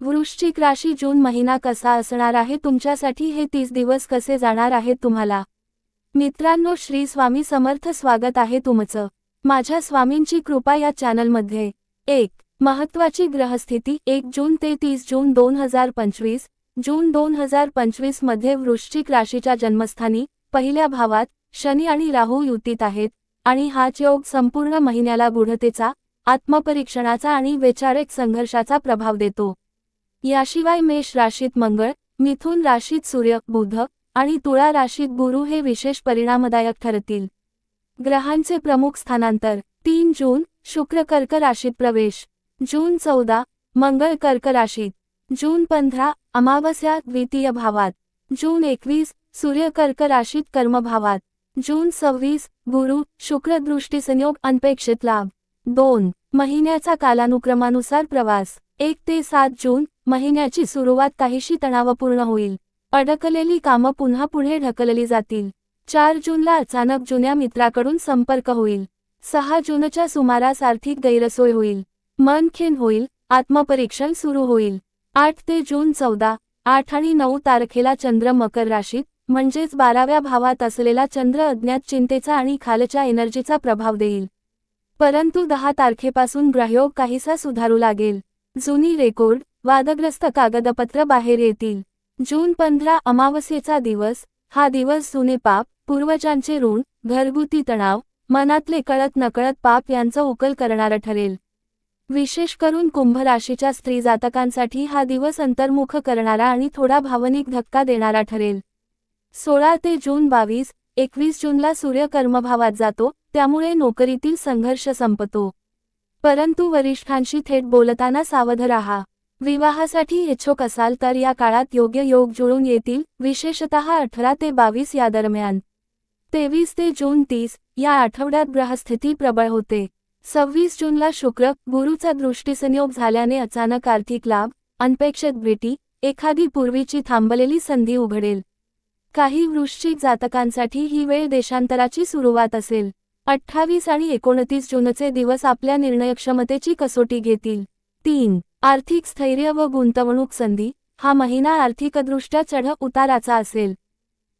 वृश्चिक राशी जून महिना कसा असणार आहे? तुमच्यासाठी हे तीस दिवस कसे जाणार आहेत तुम्हाला? मित्रांनो श्री स्वामी समर्थ स्वागत आहे तुमचं. माझ्या स्वामींची कृपा या चॅनलमध्ये. एक महत्वाची ग्रहस्थिती. एक जून ते तीस जून दोन हजार पंचवीस जून दोन हजार पंचवीसमध्ये वृश्चिक राशीच्या जन्मस्थानी पहिल्या भावात शनी आणि राहू युतीत आहेत आणि हाच योग संपूर्ण महिन्याला गुढतेचा आत्मपरीक्षणाचा आणि वैचारिक संघर्षाचा प्रभाव देतो. याशिवाय मेष राशीत मंगळ मिथुन राशीत सूर्य बुध आणि तुळा राशीत गुरु हे विशेष परिणामदायक ठरतील. ग्रहांचे प्रमुख स्थानांतर तीन जून शुक्र कर्क राशीत प्रवेश जून चौदा मंगळ कर्क राशीत जून पंधरा अमावस्या द्वितीय भावात जून एकवीस सूर्य कर्क राशीत कर्मभावात जून सव्वीस गुरु शुक्र दृष्टी संयोग अनपेक्षित लाभ. दोन महिन्याचा कालानुक्रमानुसार प्रवास. एक ते सात जून महिन्याची सुरुवात काहीशी तणावपूर्ण होईल. अडकलेली कामं पुन्हा पुढे ढकलली जातील. चार जूनला अचानक जुन्या मित्राकडून संपर्क होईल. सहा जूनच्या सुमारास आर्थिक गैरसोय होईल. मन खिन होईल. आत्मपरीक्षण सुरू होईल. आठ ते जून चौदा आठ आणि नऊ तारखेला चंद्र मकर राशीत म्हणजेच बाराव्या भावात असलेला चंद्र अज्ञात चिंतेचा आणि खालच्या एनर्जीचा प्रभाव देईल. परंतु दहा तारखेपासून ग्रहयोग काहीसा सुधारू लागेल. जुनी रेकॉर्ड वादग्रस्त कागदपत्र बाहेर येतील. जून पंधरा अमावस्येचा दिवस हा दिवस जुने पाप पूर्वजांचे ऋण घरगुती तणाव मनातले कळत नकळत पाप यांचा उकल करणारा ठरेल. विशेष करून कुंभ राशीच्या स्त्री जातकांसाठी हा दिवस अंतर्मुख करणारा आणि थोडा भावनिक धक्का देणारा ठरेल. सोळा ते जून बावीस एकवीस जूनला सूर्य कर्मभावात जातो त्यामुळे नोकरीतील संघर्ष संपतो. परंतु वरिष्ठांशी थेट बोलताना सावध राहा. विवाहासाठी इच्छुक असाल तर या काळात योग्य योग जुळून येतील विशेषतः अठरा ते बावीस या दरम्यान. तेवीस ते जून तीस या आठवड्यात ग्रहस्थिती प्रबळ होते. सव्वीस जूनला शुक्र गुरुचा दृष्टीसंयोग झाल्याने अचानक आर्थिक लाभ अनपेक्षित भेटी एखादी पूर्वीची थांबलेली संधी उघडेल. काही वृश्चिक जातकांसाठी ही वेळ देशांतराची सुरुवात असेल. अठ्ठावीस आणि एकोणतीस जूनचे दिवस आपल्या निर्णयक्षमतेची कसोटी घेतील. तीन आर्थिक स्थैर्य व गुंतवणूक संधी. हा महिना आर्थिकदृष्ट्या चढ उताराचा असेल.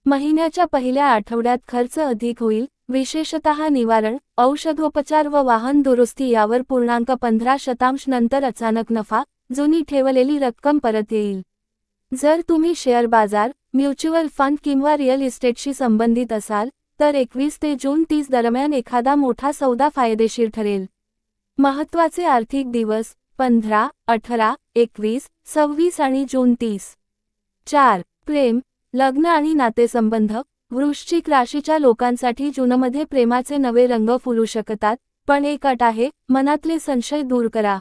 महिन्याच्या पहिल्या आठवड्यात खर्च अधिक होईल. विशेषतः निवारण औषधोपचार व वाहन दुरुस्ती यावर पूर्णांक पंधरा शतांश नंतर अचानक नफा जुनी ठेवलेली रक्कम परत येईल. जर तुम्ही शेअर बाजार म्युच्युअल फंड किंवा रिअल इस्टेटशी संबंधित असाल तर एकवीस ते जून तीस दरम्यान एखादा मोठा सौदा फायदेशीर ठरेल. महत्त्वाचे आर्थिक दिवस पंधरा अठरा एकवीस सव्वीस आणि जून तीस. चार प्रेम लग्न आणि नातेसंबंध. वृश्चिक राशीच्या लोकांसाठी जूनमध्ये प्रेमाचे नवे रंग फुलू शकतात पण एक अट आहे मनातले संशय दूर करा.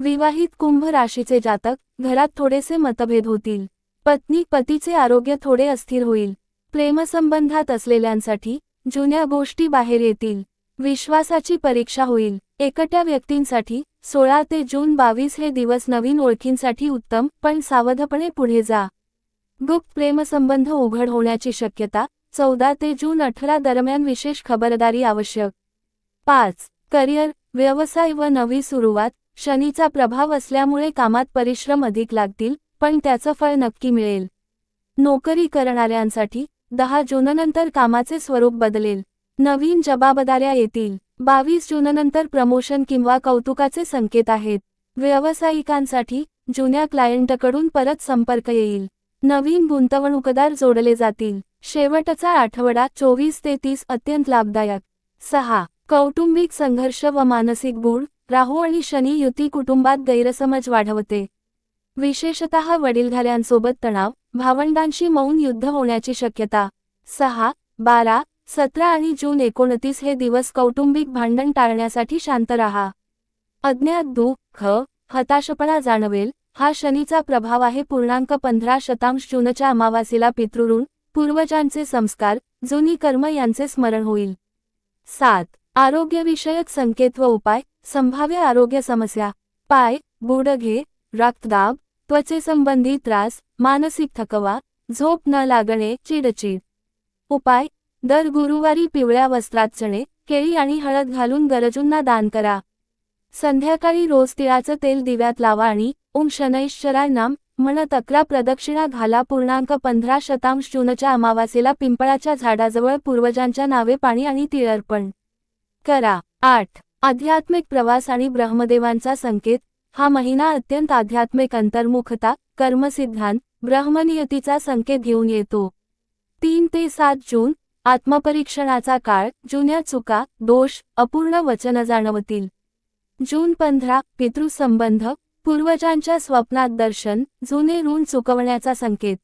विवाहित कुंभ राशीचे जातक घरात थोडेसे मतभेद होतील. पत्नी पतीचे आरोग्य थोडे अस्थिर होईल. प्रेमसंबंधात असलेल्यांसाठी जुन्या गोष्टी बाहेर येतील. विश्वासाची परीक्षा होईल. एकट्या व्यक्तींसाठी सोळा ते जून बावीस हे दिवस नवीन ओळखींसाठी उत्तम पण सावधपणे पुढे जा. गुप्त प्रेमसंबंध उघड होण्याची शक्यता चौदा ते जून अठरा दरम्यान विशेष खबरदारी आवश्यक. पाच करिअर व्यवसाय व नवी सुरुवात. शनीचा प्रभाव असल्यामुळे कामात परिश्रम अधिक लागतील पण त्याचं फळ नक्की मिळेल. नोकरी करणाऱ्यांसाठी दहा जूननंतर कामाचे स्वरूप बदलेल. नवीन जबाबदाऱ्या येतील. बावीस जूननंतर प्रमोशन किंवा कौतुकाचे संकेत आहेत. व्यावसायिकांसाठी जुन्या क्लायंटकडून परत संपर्क येईल. नवीन गुंतवणूकदार जोडले जातील. शेवटचा आठवडा चोवीस ते तीस अत्यंत लाभदायक. सहा. कौटुंबिक संघर्ष व मानसिक गुण राहू आणि शनी युती कुटुंबात गैरसमज वाढवते. विशेषतः वडीलधाऱ्यांसोबत तणाव. भावंडांशी मौन युद्ध होण्याची शक्यता. सहा बारा सतरा आणि जून एकोणतीस हे दिवस कौटुंबिक भांडण टाळण्यासाठी शांत राहा. अज्ञात दुःख हताशपणा जाणवेल. हा शनीचा प्रभाव आहे पूर्णांक पंधरा शतांश जूनच्या अमावासीला पितृऋण पूर्वजांचे संस्कार जुनी कर्म यांचे स्मरण होईल. सात आरोग्यविषयक संकेत व उपाय संभाव्य आरोग्य समस्या. पाय गुडघे रक्तदाब त्वचेसंबंधी त्रास मानसिक थकवा झोप न लागणे चिडचिड. उपाय दर गुरुवारी पिवळ्या वस्त्रात चणे केळी आणि हळद घालून गरजूंना दान करा. संध्याकाळी रोज तिळाचं तेल दिव्यात लावा आणि ओम शनैश्वराय नाम म्हणत अकरा प्रदक्षिणा घाला पूर्णांक पंधरा शतांश जूनच्या अमावासेला पिंपळाच्या झाडाजवळ पूर्वजांच्या नावे पाणी आणि तिळ अर्पण. करा. आठ. आध्यात्मिक प्रवास आणि ब्रह्मदेवांचा संकेत हा महिना अत्यंत आध्यात्मिक अंतर्मुखता कर्मसिद्धांत ब्रह्मनियतीचा संकेत घेऊन येतो. तीन ते सात जून आत्मपरीक्षणाचा काळ जुन्या चुका दोष अपूर्ण वचन जाणवतील. जून पंधरा पितृसंबंध पूर्वजांच्या स्वप्नात दर्शन जुने ऋण चुकवण्याचा संकेत.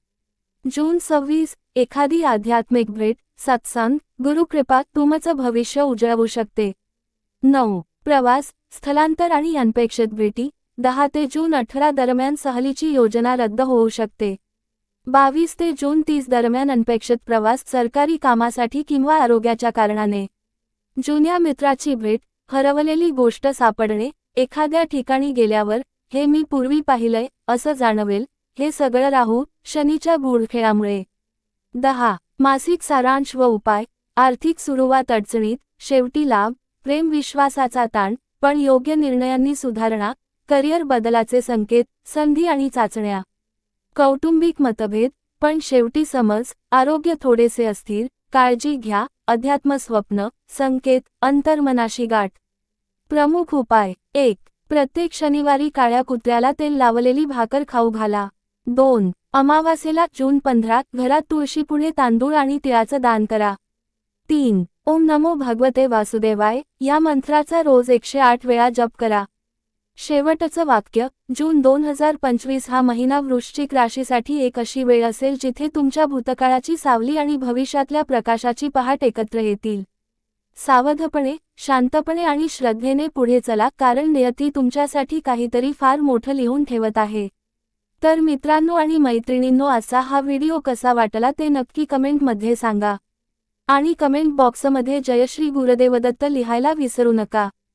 जून सव्वीस एखादी आध्यात्मिक भेट सत्संग गुरुकृपा तुमचं भविष्य उजळवू शकते. नऊ प्रवास स्थलांतर आणि अनपेक्षित भेटी दहा ते जून अठरा दरम्यान सहलीची योजना रद्द होऊ शकते. बावीस ते जून तीस दरम्यान अनपेक्षित प्रवास सरकारी कामासाठी किंवा आरोग्याच्या कारणाने. जुन्या मित्राची भेट हरवलेली गोष्ट सापडणे एखाद्या ठिकाणी गेल्यावर हे मी पूर्वी पाहिलंय असं जाणवेल हे सगळं राहू शनीच्या गूढखेळामुळे दहा मासिक सारांश व उपाय आर्थिक सुरुवात अडचणीत शेवटी लाभ प्रेम विश्वासाचा ताण पण योग्य निर्णयांनी सुधारणा करिअर बदलाचे संकेत संधी आणि चाचण्या. कौटुंबिक मतभेद पण शेवटी समज आरोग्य थोडेसे अस्थिर काळजी घ्या अध्यात्म स्वप्न संकेत अंतर्मनाशी गाठ. प्रमुख उपाय एक प्रत्येक शनिवारी काळ्या कुत्र्याला तेल लावलेली भाकर खाऊ घाला. दोन अमावास्येला जून पंधरा घरात तुळशीपुढे तांदूळ आणि तिळाचं दान करा. तीन ओम नमो भगवते वासुदेवाय या मंत्राचा रोज एकशे आठ वेळा जप करा. शेवटचं वाक्य जून दोन हजार पंचवीस हा महिना वृश्चिक राशीसाठी एक अशी वेळ असेल जिथे तुमच्या भूतकाळाची सावली आणि भविष्यातल्या प्रकाशाची पहाट एकत्र येतील. सावधपणे शांतपणे आणि श्रद्धेने पुढे चला कारण नियती तुमच्यासाठी काहीतरी फार मोठं लिहून ठेवत आहे. तर मित्रांनो आणि मैत्रिणींनो असा हा व्हिडिओ कसा वाटला ते नक्की कमेंटमध्ये सांगा. आणि कमेंट बॉक्समध्ये जयश्री गुरुदेवदत्त लिहायला विसरू नका.